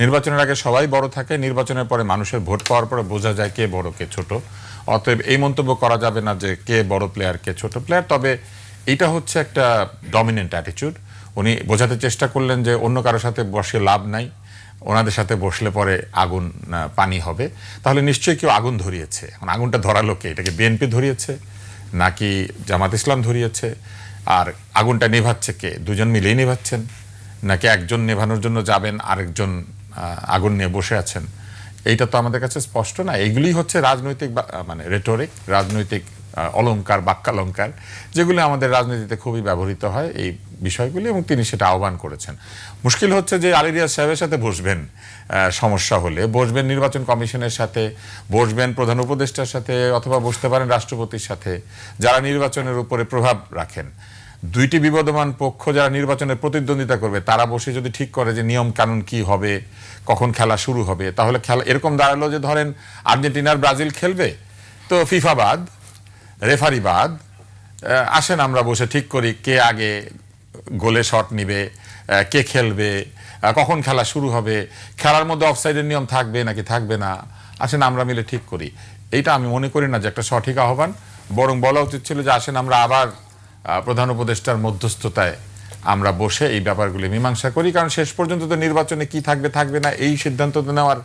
নির্বাচনের আগে সবাই বড় থাকে, নির্বাচনের পরে মানুষের ভোট পাওয়ার পরে বোঝা যায় কে বড়, কে ছোট। অতএব এই মন্তব্য করা যাবে না যে কে বড় প্লেয়ার কে ছোট প্লেয়ার তবে এটা হচ্ছে একটা ডমিনেন্ট অ্যাটিটিউড উনি বোঝাতে চেষ্টা করলেন যে অন্য কারোর সাথে বসে লাভ নাই, ওনাদের সাথে বসলে পরে আগুন পানি হবে। তাহলে নিশ্চয়ই কেউ আগুন ধরিয়েছে। এখন আগুনটা ধরালো কে? এটাকে বিএনপি ধরিয়েছে? নাকি জামাত ইসলাম ধরিয়েছে? আর আগুনটা নেভাচ্ছে কে? দুজন মিলেই নেভাচ্ছেন। নাকি একজন নেভানোর জন্য যাবেন, আরেকজন আগুন নিয়ে বসে আছেন। এইটা তো আমাদের কাছে স্পষ্ট না। এগুলি হচ্ছে রাজনৈতিক মানে রেটরিক রাজনৈতিক অলঙ্কার বাক্যালঙ্কার যেগুলো আমাদের রাজনীতিতে খুবই ব্যবহৃত হয় এই বিষয়গুলি এবং তিনি সেটা আহ্বান করেছেন। মুশকিল হচ্ছে যে আলিরিয়া সাহেবের সাথে বসবেন সমস্যা হলে। বসবেন নির্বাচন কমিশনের সাথে, বসবেন প্রধান উপদেষ্টার সাথে অথবা বসতে পারেন রাষ্ট্রপতির সাথে, যারা নির্বাচনের উপরে প্রভাব রাখেন। দুইটি বিবদমান পক্ষ যারা নির্বাচনে প্রতিদ্বন্দ্বিতা করবে, তারা বসে যদি ঠিক করে যে নিয়ম কানুন কি হবে, কখন খেলা শুরু হবে, তাহলে খেলা এরকম দাঁড়াল যে ধরেন আর্জেন্টিনার ব্রাজিল খেলবে, তো ফিফা বাদ, রেফারি বাদ আসেন আমরা বসে ঠিক করি কে আগে গোলে শট নিবে কে খেলবে কখন খেলা শুরু হবে, খেলার মধ্যে অফসাইডের নিয়ম থাকবে নাকি থাকবে না, আসেন আমরা মিলে ঠিক করি। এইটা আমি মনে করি না যে একটা সঠিক আহ্বান, বরং বলা উচিত ছিল যে আসেন আমরা আবার প্রধান উপদেষ্টার মধ্যস্থতায় আমরা বসে এই ব্যাপারগুলি মীমাংসা করি। কারণ শেষ পর্যন্ত তো নির্বাচনে কি থাকবে থাকবে না এই সিদ্ধান্ত তো নেওয়ার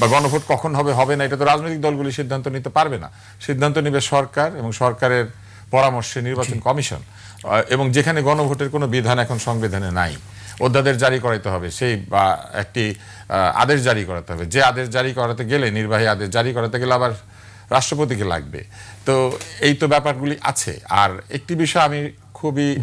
বা গণভোট কখন হবে হবে না এটা তো রাজনৈতিক দলগুলি সিদ্ধান্ত নিতে পারবে না। সিদ্ধান্ত নেবে সরকার এবং সরকারের পরামর্শে নির্বাচন কমিশন। এবং যেখানে গণভোটের কোনো বিধান এখন সংবিধানে নাই অধ্যাদেশ জারি করাইতে হবে সেই বা একটি আদেশ জারি করাতে হবে। যে আদেশ জারি করাতে গেলে নির্বাহী আদেশ জারি করাতে গেলে আবার রাষ্ট্রপতিকে লাগবে। তো এই তো ব্যাপারগুলি আছে। আর একটি বিষয় আমি খুবই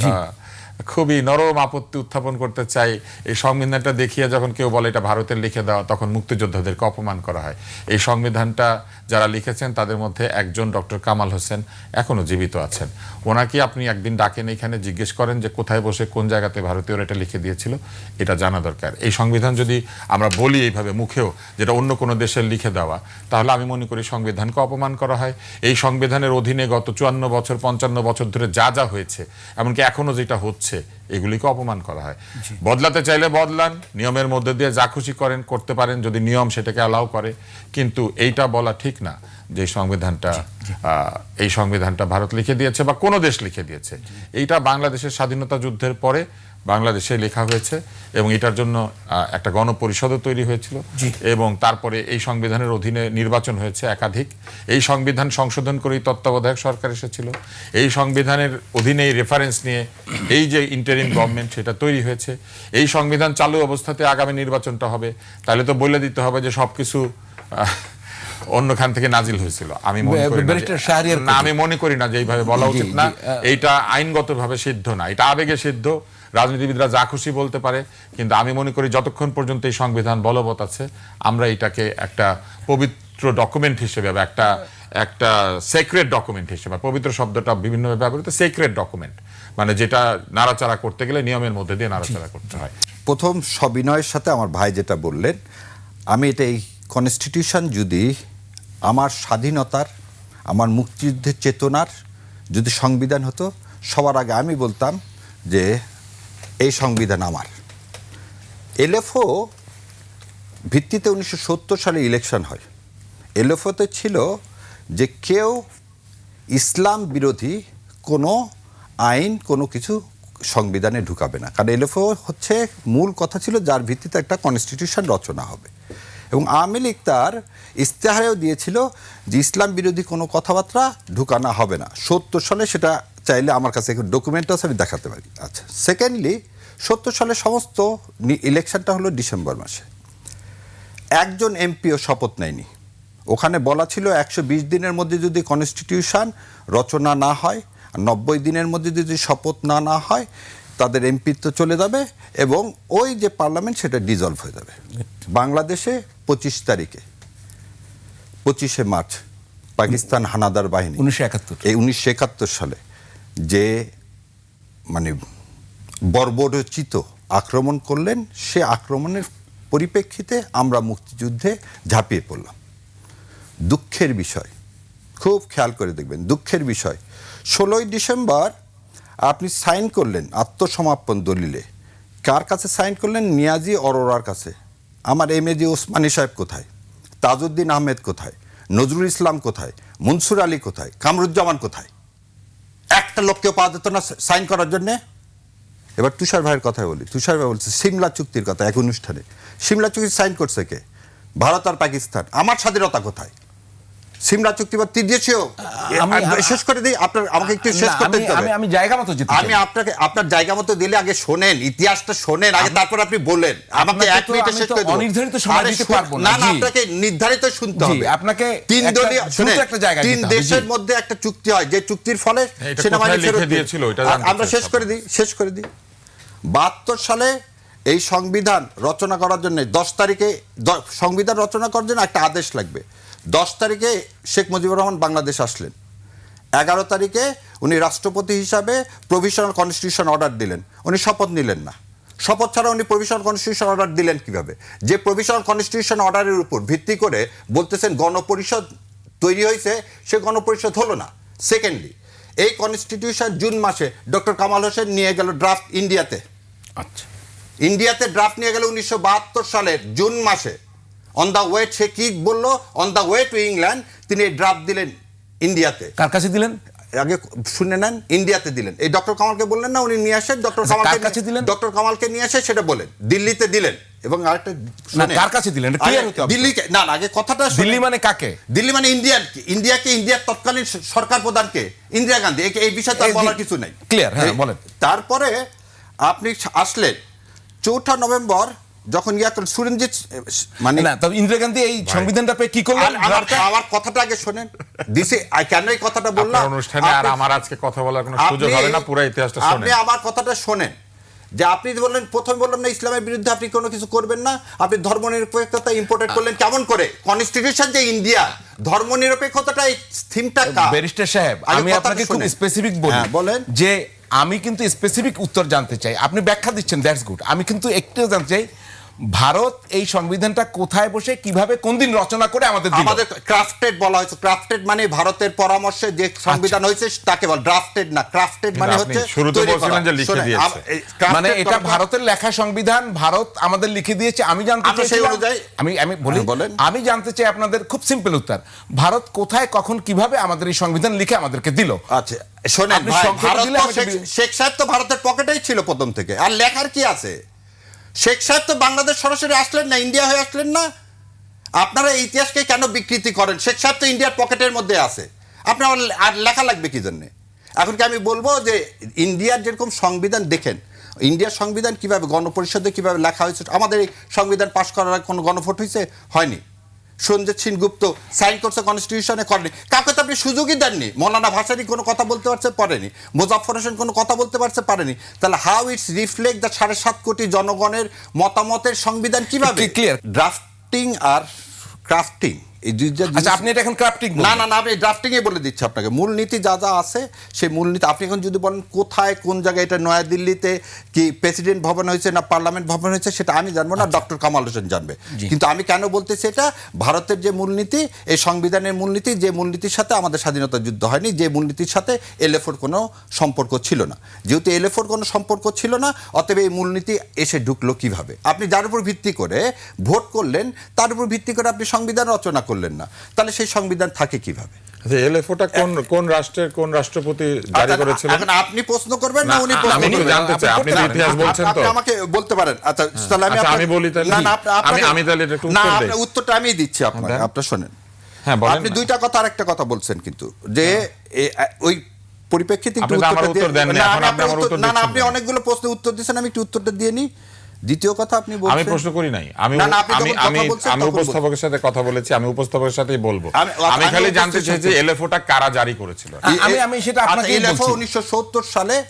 খুবই নরম আপত্তি উত্থাপন করতে চাই। এই সংবিধানটা দেখিয়ে যখন কেউ বলে এটা ভারতের লিখে দেওয়া, তখন মুক্তিযোদ্ধাদেরকে অপমান করা হয়। এই সংবিধানটা যারা লিখেছেন, তাদের মধ্যে একজন ডক্টর কামাল হোসেন এখনও জীবিত আছেন। ওনাকে আপনি একদিন ডাকেন এখানে, জিজ্ঞেস করেন যে কোথায় বসে, কোন জায়গাতে ভারতীয়রা এটা লিখে দিয়েছিল, এটা জানা দরকার। এই সংবিধান যদি আমরা বলি এইভাবে মুখেও, যেটা অন্য কোনো দেশের লিখে দেওয়া, তাহলে আমি মনে করি সংবিধানকে অপমান করা হয়। এই সংবিধানের অধীনে গত চুয়ান্ন বছর, পঞ্চান্ন বছর ধরে যা যা হয়েছে, এমনকি এখনও যেটা হচ্ছে এগুলিকে অপমান করা হয়। বদলাতে চাইলে বদলান নিয়মের মধ্যে দিয়ে যা খুশি করেন করতে পারেন যদি নিয়ম সেটাকে অ্যালাউ করে। কিন্তু এইটা বলা ঠিক না যে সংবিধানটা আহ, এই সংবিধানটা ভারত লিখে দিয়েছে বা কোনো দেশ লিখে দিয়েছে। এইটা বাংলাদেশের স্বাধীনতা যুদ্ধের পরে বাংলাদেশে লেখা হয়েছে এবং এটার জন্য একটা গণপরিষদও তৈরি হয়েছিল। এবং তারপরে এই সংবিধানের অধীনে নির্বাচন হয়েছে একাধিক। এই সংবিধান সংশোধন করেই তত্ত্বাবধায়ক সরকার এসেছিল। এই সংবিধানের অধীনে এই রেফারেন্স নিয়ে এই যে ইন্টারিম গভর্নমেন্ট সেটা তৈরি হয়েছে। এই সংবিধান চালু অবস্থাতে আগামী নির্বাচনটা হবে। তাহলে তো বলে দিতে হবে যে সবকিছু আহ, অন্যখান থেকে নাজিল হয়েছিল। আমি মনে আমি মনে করি না যে এইভাবে বলা উচিত না। এইটা আইনগতভাবে সিদ্ধ না। এটা আবেগে সিদ্ধ। রাজনীতিবিদরা যা খুশি বলতে পারে কিন্তু আমি মনে করি যতক্ষণ পর্যন্ত এই সংবিধান বলবৎ আছে আমরা এটাকে একটা পবিত্র ডকুমেন্ট হিসেবে বা একটা একটা সেক্রেট ডকুমেন্ট হিসেবে পবিত্র শব্দটা বিভিন্নভাবে ব্যবহৃত সেক্রেট ডকুমেন্ট মানে যেটা নাড়াচাড়া করতে গেলে নিয়মের মধ্যে দিয়ে নাড়াচাড়া করতে হয়। প্রথম সবিনয়ের সাথে আমার ভাই যেটা বললেন আমি এটা এই কনস্টিটিউশন যদি আমার স্বাধীনতার আমার মুক্তিযুদ্ধের চেতনার যদি সংবিধান হতো সবার আগে আমি বলতাম যে সংবিধান আমার। এলএফও ভিত্তিতে উনিশশো সত্তর সালে ইলেকশন হয়। এলএফওতে ছিল যে কেউ ইসলাম বিরোধী কোনো আইন, কোনো কিছু সংবিধানে ঢুকাবে না। কারণ এলএফও হচ্ছে মূল কথা ছিল যার ভিত্তিতে একটা কনস্টিটিউশন রচনা হবে। এবং আওয়ামী লীগ তার ইস্তেহারেও দিয়েছিল যে ইসলাম বিরোধী কোনো কথাবার্তা ঢুকানো হবে না। সত্তর সালে সেটা চাইলে আমার কাছে ডকুমেন্ট আছে আমি দেখাতে পারি। আচ্ছা সেকেন্ডলি সত্তর সালে সমস্ত ইলেকশনটা হলো ডিসেম্বর মাসে। একজন এমপিও শপথ নেয়নি। ওখানে বলা ছিল একশো বিশ দিনের মধ্যে যদি কনস্টিটিউশন রচনা না হয় আর নব্বই দিনের মধ্যে যদি শপথ না না হয় তাদের এমপিত্ব চলে যাবে এবং ওই যে পার্লামেন্ট সেটা ডিজলভ হয়ে যাবে। বাংলাদেশে পঁচিশ তারিখে পঁচিশে মার্চ পাকিস্তান হানাদার বাহিনী। উনিশশো একাত্তর। এই উনিশশো একাত্তর সালে। যে মানে বর্বরচিত আক্রমণ করলেন, সে আক্রমণের পরিপ্রেক্ষিতে আমরা মুক্তিযুদ্ধে ঝাঁপিয়ে পড়লাম। দুঃখের বিষয়, খুব খেয়াল করে দেখবেন, দুঃখের বিষয়। ষোলোই ডিসেম্বর আপনি সাইন করলেন আত্মসমাপন দলিলে। কার কাছে সাইন করলেন? নিয়াজি অরোরার কাছে। আমার এম এ জি ওসমানী সাহেব কোথায়? তাজউদ্দিন আহমেদ কোথায়? নজরুল ইসলাম কোথায়? মনসুর আলী কোথায়? কামরুজ্জামান কোথায়? একটা লোককেও পাওয়া যেত না সাইন করার জন্যে। এবার তুষার ভাইয়ের কথাই বলি। তুষার ভাই বলছে, সিমলা চুক্তির কথা, এক অনুষ্ঠানে। সিমলা চুক্তি সাইন করছে কে? ভারত আর পাকিস্তান। আমার স্বাধীনতা কোথায়? সিমলা চুক্তি বা ত্রিদেশীয় শেষ করে দিই আপনার আমাকে একটু শেষ করতে আমি- হবে। আমি আমি জায়গা মতো আমি আপনাকে আপনার জায়গা মতো দিলে আগে শোনেন ইতিহাসটা শোনেন আগে তারপর আপনি বলেন। আমাকে এক মিনিটে শেষ করে। অনির্ধারিত সময় দিতে পারব না, না না আপনাকে নির্ধারিত শুনতে হবে। আপনাকে তিন দলীয় দ্রুত একটা জায়গায় তিন দেশের মধ্যে একটা চুক্তি হয় যে চুক্তির ফলে সেনাবাহিনী ফেরত দিয়েছিল, আমরা শেষ করে দিই শেষ করে দিই। বাহাত্তর সালে এই সংবিধান রচনা করার জন্য দশ তারিখে সংবিধান রচনা করার জন্য একটা আদেশ লাগবে। দশ তারিখে শেখ মুজিবুর রহমান বাংলাদেশ আসলেন। এগারো তারিখে উনি রাষ্ট্রপতি হিসাবে প্রভিশনাল কনস্টিটিউশন অর্ডার দিলেন। উনি শপথ নিলেন না। শপথ ছাড়া উনি প্রভিশনাল কনস্টিটিউশন অর্ডার দিলেন কীভাবে? যে প্রভিশনাল কনস্টিটিউশন অর্ডারের উপর ভিত্তি করে বলতেছেন গণপরিষদ তৈরি হয়েছে সে গণপরিষদ হলো না। সেকেন্ডলি এই কনস্টিটিউশন জুন মাসে ডক্টর কামাল হোসেন নিয়ে গেল ড্রাফট ইন্ডিয়াতে আচ্ছা। ইন্ডিয়াতে ড্রাফট নিয়ে গেল উনিশশো বাহাত্তর সালের জুন মাসে। অন দ্য ওয়ে সে কি বলল on the way to England তিনি এই ড্রাফট দিলেন ইন্ডিয়াতে কার কাছে দিলেন? আগে শুনে নেন ইন্ডিয়াতে দিলেন। এই ডক্টর কামালকে বললেন না উনি নিয়ে আসেন ডক্টর কামালকে কাছে দিলেন? ডক্টর কামালকে নিয়ে আসে সেটা বলেন। দিল্লিতে দিলেন। এবং আরেকটা কার কাছে দিলেন? দিল্লিকে না আগে কথাটা। দিল্লি মানে কাকে? দিল্লি মানে ইন্ডিয়ান ইন্ডিয়াকে ইন্ডিয়ার তৎকালীন সরকার প্রধানকে। ইন্দিরা গান্ধী এই- বিষয়ে তার বলার কিছু নাই। Clear, হ্যাঁ, বলেন। তারপরে আপনি আসলেন। চৌঠা নভেম্বর যখন ইয়া করেন সুরেনজিৎ মানে না তবে ইন্দিরা গান্ধী এই সংবিধানটা পেয়ে কি করলেন আমার কথাটা আগে শোনেন। দিছে আই কেন এই কথাটা বললাম? আপনার অনুষ্ঠানে আর আমার আজকে কথা বলার কোনো সুযোগ হবে না? পুরো ইতিহাসটা আপনি আমার কথাটা শোনেন। যে আপনি বললেন প্রথম বললাম না ইসলামের বিরুদ্ধে আপনি কোনো কিছু করবেন না। আপনি ধর্মনিরপেক্ষতা ইম্পোর্টেড করলেন কেমন করে? কনস্টিটিউশন যে ইন্ডিয়া ধর্মনিরপেক্ষতাটা এই থিমটা ব্যারিস্টার সাহেব আমি আপনাকে খুব স্পেসিফিক বলি হ্যাঁ, বলেন। যে আমি কিন্তু স্পেসিফিক উত্তর জানতে চাই। আপনি ব্যাখ্যা দিচ্ছেন দ্যাটস গুড আমি কিন্তু একটু জানতে চাই ভারত এই সংবিধানটা কোথায় বসে কীভাবে কোন দিন রচনা করে আমাদের আমাদের ক্রাফটেড বলা হয়েছে। ক্রাফটেড মানে ভারতের পরামর্শে যে সংবিধান হয়েছে তাকে বল ড্রাফটেড না ক্রাফটেড মানে হচ্ছে শুরুতে বলছিলেন যে লিখে দিয়েছে। মানে এটা ভারতের লেখা সংবিধান ভারত আমাদের লিখে দিয়েছে আমি জানতে চাই সেই অনুযায়ী- আমি আমি বলি হ্যাঁ, বলেন। আমি জানতে চাই আপনাদের খুব সিম্পল উত্তর। ভারত কোথায় কখন কীভাবে আমাদের এই সংবিধান লিখে আমাদেরকে দিল? আচ্ছা শোনেন ভারত শেখ সাহেব তো ভারতের পকেটেই ছিল প্রথম থেকে। আর লেখার কি আছে? শেখ সাহেব তো বাংলাদেশ সরাসরি আসলেন না ইন্ডিয়া হয়ে আসলেন না। আপনারা ইতিহাসকে কেন বিকৃতি করেন? শেখ সাহেব তো ইন্ডিয়ার পকেটের মধ্যে আছে। আপনার আর- লেখা লাগবে কি জন্যে? এখন কি আমি বলব যে ইন্ডিয়ার যেরকম সংবিধান, দেখেন ইন্ডিয়ার সংবিধান কীভাবে গণপরিষদে কীভাবে লেখা হয়েছে, আমাদের এই সংবিধান পাশ করার কোনো গণভোট হয়েছে হয়নি। সঞ্জিত সিং গুপ্ত সাইন করছে কনস্টিটিউশনে করেনি। কাউকে তো আপনি সুযোগই দেননি। মৌলানা ভাসানি কোনো কথা বলতে পারছে পারেনি। মোজাফর হোসেন কোনো কথা বলতে পারছে পারেনি। তাহলে হাউ ইটস রিফ্লেক্ট দ্য সাড়ে সাত কোটি জনগণের মতামতের সংবিধান কীভাবে? ক্লিয়ার? ড্রাফটিং আর ক্রাফটিং এই দুইটা আচ্ছা আপনি এটা এখন ক্রাফটিং না না না আমি ড্রাফটিং এ বলে দিচ্ছি আপনাকে। মূলনীতি যা যা আছে সেই মূলনীতি আপনি এখন যদি বলেন কোথায় কোন জায়গায় এটা নয়াদিল্লিতে কি প্রেসিডেন্ট ভবন হয়েছে না পার্লামেন্ট ভবন হয়েছে সেটা আমি জানব না ডক্টর কামাল হোসেন জানবে। কিন্তু আমি কেন বলতেছি এটা? ভারতের যে মূলনীতি এই সংবিধানের মূলনীতি যে মূলনীতির সাথে আমাদের স্বাধীনতা যুদ্ধ হয়নি যে মূলনীতির সাথে এলএফোর কোনো সম্পর্ক ছিল না। যেহেতু এলএফোর কোনো সম্পর্ক ছিল না অতএব এই মূলনীতি এসে ঢুকলো কীভাবে? আপনি যার উপর ভিত্তি করে ভোট করলেন তার উপর ভিত্তি করে আপনি সংবিধান রচনা করলেন না। তাহলে সেই সংবিধান থাকে কীভাবে? এলএফওটা কোন কোন রাষ্ট্রের কোন রাষ্ট্রপতি জারি করেছিলেন? এখন আপনি প্রশ্ন করবেন না না, উনি প্রশ্ন একটু জানতে চাই, আপনি ইতিহাস বলছেন তো। আমাকে বলতে পারেন। আচ্ছা তাহলে আমি আমি বলি তাহলে। না না আমি- আমি তাহলে এটা উত্তর দেই। আপনি উত্তরটা আমি দিচ্ছি আপনাকে আপনি শোনেন। হ্যাঁ, বলেন আপনি দুইটা কথা আরেকটা কথা বলছেন কিন্তু যে ওই পরিপ্রেক্ষিতে একটু আপনি উত্তরটা দিয়ে- না, আপনি দিচ্ছেন অনেকগুলো প্রশ্নের উত্তর দিয়েছেন আমি একটু উত্তরটা দিয়ে নিই। দ্বিতীয় কথা আপনি আমি প্রশ্ন করি নাই। আমি আমি আমি আমি উপস্থাপকের সাথে কথা বলেছি আমি উপস্থাপকের সাথেই বলব। আমি- খালি জানতে চাই যে এলএফওটা কারা জারি করেছিল। আমি- আমি সেটা আপনাকেই বলছি। উনিশশো সত্তর সালে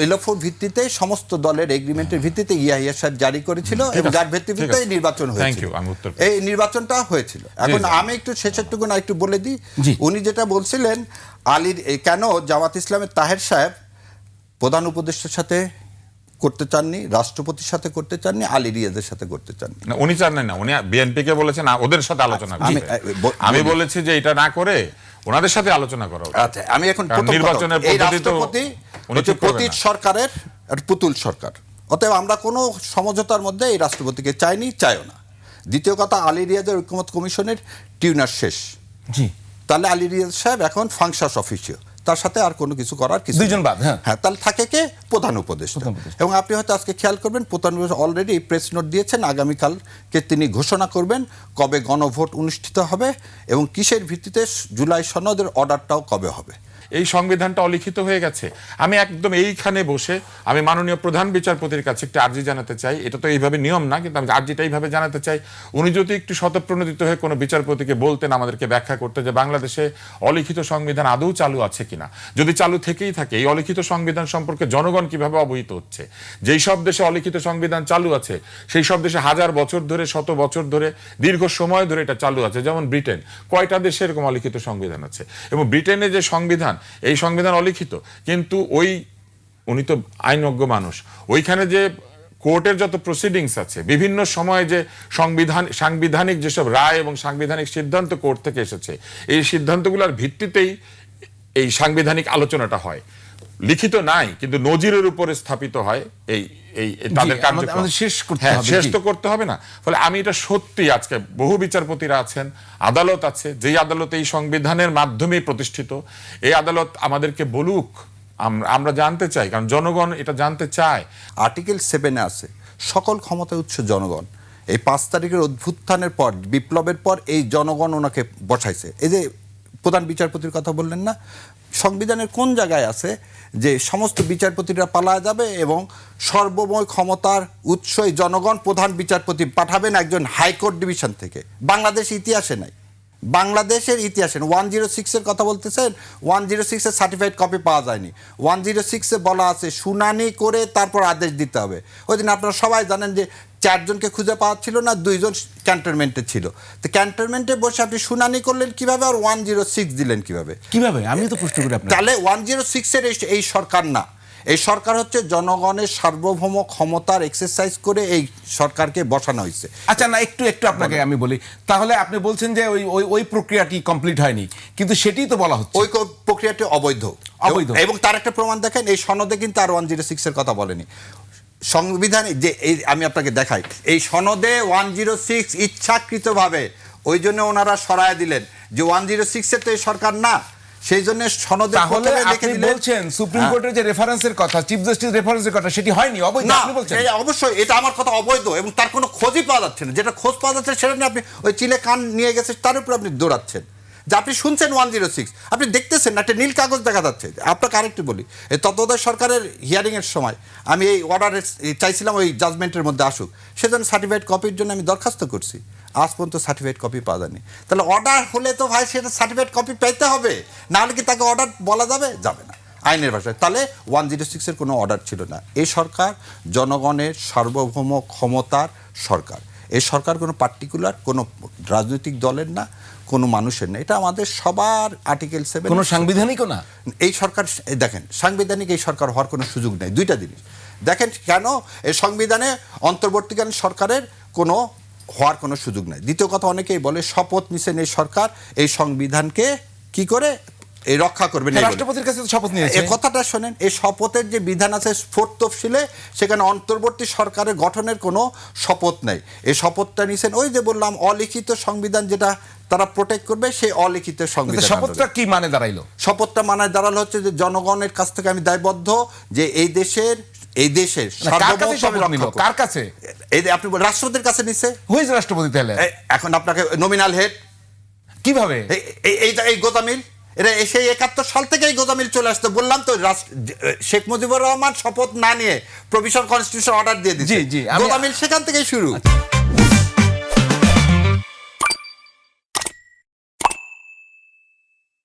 এলএফওর ভিত্তিতে সমস্ত দলের এগ্রিমেন্টের ভিত্তিতে ইয়াহিয়া সাহেব জারি করেছিল এবং যার ভিত্তিতে নির্বাচন হয়েছিল। You, আমি উত্তর এই নির্বাচনটা হয়েছিল। এখন আমি একটু শেষেরটুকু না একটু বলে দিই। উনি যেটা বলছিলেন আলীর কেন জামাত ইসলামের তাহের সাহেব প্রধান উপদেষ্টার সাথে করতে চাননি রাষ্ট্রপতির সাথে করতে চাননি আলী রিয়াজের সাথে করতে চাননি। না, উনি চান না উনি বিএনপি কে বলেছেন ওদের সাথে আলোচনা আমি- আমি। বলেছি যে এটা না করে ওনাদের সাথে আলোচনা করা। আচ্ছা আমি এখন প্রথম নির্বাচনের পদ্ধতি না। সরকারের একটা পুতুল সরকার। অতএব আমরা কোনো সমঝোতার মধ্যে এই রাষ্ট্রপতিকে চাইনি চাইও না। দ্বিতীয় কথা আলী রিয়াজের ঐক্যমত কমিশনের টিউনার শেষ। জি। তাহলে আলী রিয়াজ সাহেব এখন ফাংশাস অফিসিও। তার সাথে আর কোনো কিছু করার কিছু দুজন বাদ, হ্যাঁ। হ্যাঁ তাহলে থাকে কে প্রধান উপদেষ্টা প্রধান উপদেষ্টা। এবং আপনি হয়তো আজকে খেয়াল করবেন প্রধান উপদেষ্টা অলরেডি প্রেস নোট দিয়েছেন আগামীকালকে তিনি ঘোষণা করবেন কবে গণভোট অনুষ্ঠিত হবে এবং কিসের ভিত্তিতে জুলাই সনদের অর্ডারটাও কবে হবে এই সংবিধানটা অলিখিত হয়ে গেছে। আমি একদম এইখানে বসে আমি মাননীয় প্রধান বিচারপতির কাছে একটা আর্জি জানাতে চাই। এটা তো এইভাবে নিয়ম না, কিন্তু আমি আর্জিটা এইভাবে জানাতে চাই। উনি যদি একটু শতপ্রণোদিত হয়ে কোনো বিচারপতিকে বলতেন আমাদেরকে ব্যাখ্যা করতে যে বাংলাদেশে অলিখিত সংবিধান আদৌ চালু আছে কিনা। যদি চালু থেকেই থাকে, এই অলিখিত সংবিধান সম্পর্কে জনগণ কীভাবে অবহিত হচ্ছে? যেই সব দেশে অলিখিত সংবিধান চালু আছে, সেই সব দেশে হাজার বছর ধরে, শত বছর ধরে, দীর্ঘ সময় ধরে এটা চালু আছে। যেমন ব্রিটেন, কয়টা দেশে এরকম অলিখিত সংবিধান আছে? এবং ব্রিটেনে যে সংবিধান এই সংবিধান অলিখিত। কিন্তু ওই, উনি তো আইনজ্ঞ মানুষ, ওইখানে যে কোর্টের যত প্রসিডিংস আছে, বিভিন্ন সময়ে যে সংবিধান, সাংবিধানিক যেসব রায় এবং সাংবিধানিক সিদ্ধান্ত কোর্ট থেকে এসেছে, এই সিদ্ধান্তগুলোর ভিত্তিতেই এই সাংবিধানিক আলোচনাটা হয়। লিখিত নাই কিন্তু নজিরের উপরে স্থাপিত হয় এই এই তাদের কার্যক্রম। শেষ করতে হ্যাঁ, হবে, শেষ তো করতে হবে না। ফলে আমি এটা সত্যি আজকে বহু বিচারপতিরা আছেন আদালত আছে যেই আদালত এই সংবিধানের মাধ্যমেই প্রতিষ্ঠিত এই আদালত আমাদেরকে বলুক আম- আমরা জানতে চাই কারণ জনগণ এটা জানতে চায়। আর্টিকেল সেভেনে আছে সকল ক্ষমতা উৎস জনগণ। এই পাঁচ তারিখের অভ্যুত্থানের পর বিপ্লবের পর এই জনগণ ওনাকে বসাইছে। এই যে প্রধান বিচারপতির কথা বললেন না সংবিধানের কোন জায়গায় আছে যে সমস্ত বিচারপতিরা পালা যাবে এবং সর্বময় ক্ষমতার উৎসই জনগণ প্রধান বিচারপতি পাঠাবেন একজন হাইকোর্ট ডিভিশন থেকে। বাংলাদেশ ইতিহাসে নাই। বাংলাদেশের ইতিহাসে ওয়ান জিরো সিক্সের কথা বলতেছেন, ওয়ান জিরো সিক্সের সার্টিফাইড কপি পাওয়া যায়নি। ওয়ান জিরো সিক্সে বলা আছে, শুনানি করে তারপর আদেশ দিতে হবে। ওই দিন আপনারা সবাই জানেন যে চারজনকে খুঁজে পাওয়া ছিল না দুইজন ক্যান্টনমেন্টে ছিল। তো ক্যান্টনমেন্টে বসে আপনি শুনানি করলেন কীভাবে আর ওয়ান জিরো সিক্স দিলেন কীভাবে? কীভাবে? আমি তো প্রশ্ন করি তাহলে ওয়ান জিরো সিক্সের এই সরকার না। এই সরকার হচ্ছে জনগণের সার্বভৌম ক্ষমতার এক্সারসাইজ করে এই সরকারকে বসানো হয়েছে। আচ্ছা না একটু একটু আপনাকে আমি বলি। তাহলে আপনি বলছেন যে ওই ওই ওই প্রক্রিয়াটি কমপ্লিট হয়নি কিন্তু সেটাই তো বলা হচ্ছে। ওই প্রক্রিয়াটি অবৈধ। অবৈধ। এবং তার একটা প্রমাণ দেখেন এই সনদে কিন্তু আর ওয়ান জিরো সিক্সের কথা বলেনি। সংবিধানে যে এই আমি আপনাকে দেখাই এই সনদে ওয়ান জিরো সিক্স ইচ্ছাকৃতভাবে ওই জন্য ওনারা সরায় দিলেন যে ওয়ান জিরো সিক্সের তো এই সরকার না সেই জন্য সনদে তাহলে আপনি বলছেন সুপ্রিম হ্যাঁ। কোর্টের যে রেফারেন্সের কথা চিফ জাস্টিস রেফারেন্সের কথা সেটি হয়নি অবৈধ আপনি বলছেন। অবশ্যই এটা আমার কথা অবৈধ এবং তার কোনো খোঁজই পাওয়া যাচ্ছে না। যেটা খোঁজ পাওয়া যাচ্ছে সেটা নিয়ে আপনি ওই চিলে কান নিয়ে গেছে তার উপর আপনি দৌড়াচ্ছেন। যে আপনি শুনছেন ওয়ান জিরো সিক্স আপনি দেখতেছেন একটা নীল কাগজ দেখা যাচ্ছে। আপনাকে আরেকটু বলি, এই তত্ত্বাবধায়ক সরকারের হিয়ারিংয়ের সময় আমি এই অর্ডারের চাইছিলাম ওই জাজমেন্টের মধ্যে আসুক, সেজন্য সার্টিফাইড কপির জন্য আমি দরখাস্ত করছি। আজ পর্যন্ত সার্টিফাইড কপি পাওয়া যায়নি। তাহলে অর্ডার হলে তো ভাই সেটা সার্টিফাইড কপি পেতে হবে, নাহলে কি তাকে অর্ডার বলা যাবে? যাবে না। আইনের ভাষায়। তাহলে ওয়ান জিরো সিক্সের কোনো অর্ডার ছিল না। এই সরকার জনগণের সার্বভৌম ক্ষমতার সরকার। এই সরকার কোনো পার্টিকুলার কোনো রাজনৈতিক দলের না। কোনো মানুষের না এটা আমাদের সবার আর্টিকেল সেভেন কোনো সাংবিধানিকও না? এই সরকার দেখেন সাংবিধানিক এই সরকার হওয়ার কোনো সুযোগ নেই। দুইটা জিনিস। দেখেন কেন এই সংবিধানে অন্তর্বর্তীকালীন সরকারের কোনো হওয়ার কোনো সুযোগ নেই। দ্বিতীয় কথা অনেকেই বলে শপথ নিছেন এই সরকার এই সংবিধানকে কি করে এই রক্ষা করবেন রাষ্ট্রপতির কাছে শপথ নিয়েছে। এই কথাটা শোনেন এই শপথের যে বিধান আছে ফোর্থ তফসিলে সেখানে অন্তর্বর্তী সরকারের গঠনের কোনো শপথ নেই। এই শপথটা নিছেন ওই যে বললাম অলিখিত সংবিধান যেটা তারা প্রোটেক্ট করবে সেই অলিখিত সংবিধান শপথটা কি মানে দাঁড়াইলো? শপথটা মানায় দাঁড়াল হচ্ছে যে জনগণের কাছ থেকে আমি দায়বদ্ধ যে এই দেশের এই দেশের না, কার কাছে করব। এই আপনি রাষ্ট্রপতির কাছে নিছে? হুইজ রাষ্ট্রপতি তাহলে? এখন আপনাকে নমিনাল হেড কীভাবে? এই এই গোদামিল এটা সেই একাত্তর সাল থেকেই গোদামিল চলে আসতো। বললাম তো শেখ মুজিবুর রহমান শপথ না নিয়ে প্রভিশন কনস্টিটিউশন অর্ডার দিয়ে দিচ্ছে। গোদামিল সেখান থেকেই শুরু।